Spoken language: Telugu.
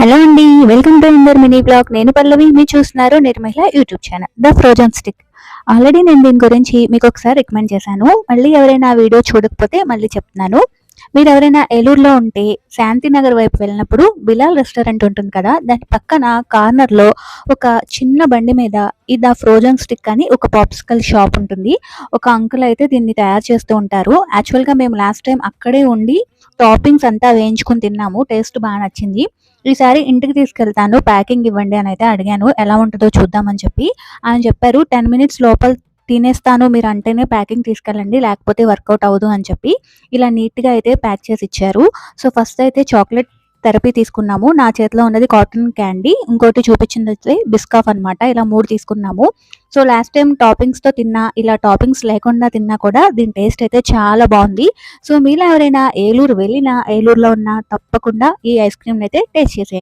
హలో అండి వెల్కమ్ టు ఇందర్ మినీ బ్లాగ్. నేను పల్లవి మీరు చూస్తున్నారు నిర్మహిళ YouTube channel the frozen stick. Already నేను దీని గురించి మీకు ఒకసారి రికమెండ్ చేశాను. మళ్ళీ ఎవరైనా ఆ వీడియో చూడకపోతే మళ్ళీ చెప్తున్నాను. మీరు ఎవరైనా ఏలూరులో ఉంటే శాంతినగర్ వైపు వెళ్ళినప్పుడు బిలాల్ రెస్టారెంట్ ఉంటుంది కదా దాని పక్కన కార్నర్లో ఒక చిన్న బండి మీద ఇది ఫ్రోజన్ స్టిక్ అని ఒక పాప్సికల్ షాప్ ఉంటుంది. ఒక అంకుల్ అయితే దీన్ని తయారు చేస్తూ ఉంటారు. యాక్చువల్గా మేము లాస్ట్ టైం అక్కడే ఉండి టాపింగ్స్ అంతా వేయించుకుని తిన్నాము. టేస్ట్ బాగా నచ్చింది. ఈసారి ఇంటికి తీసుకెళ్తాను. ప్యాకింగ్ ఇవ్వండి అని అయితే అడిగాను. ఎలా ఉంటుందో చూద్దామని చెప్పి. ఆయన చెప్పారు టెన్ మినిట్స్ లోపల తినేస్తాను. మీరు అంటేనే ప్యాకింగ్ తీసుకెళ్ళండి. లేకపోతే వర్కౌట్ అవ్వదు అని చెప్పి. ఇలా నీట్గా అయితే ప్యాక్ చేసి ఇచ్చారు. సో ఫస్ట్ అయితే చాక్లెట్ థెరపీ తీసుకున్నాము. నా చేతిలో ఉన్నది కాటన్ క్యాండీ ఇంకోటి చూపించింది వచ్చి బిస్కాఫ్ అన్నమాట. ఇలా మూడు తీసుకున్నాము. సో లాస్ట్ టైం టాపింగ్స్తో తిన్నా ఇలా టాపింగ్స్ లేకుండా తిన్నా కూడా దీని టేస్ట్ అయితే చాలా బాగుంది. సో మీలో ఎవరైనా ఏలూరు వెళ్ళినా ఏలూరులో ఉన్న తప్పకుండా ఈ ఐస్ క్రీమ్ అయితే టేస్ట్ చేసేయండి.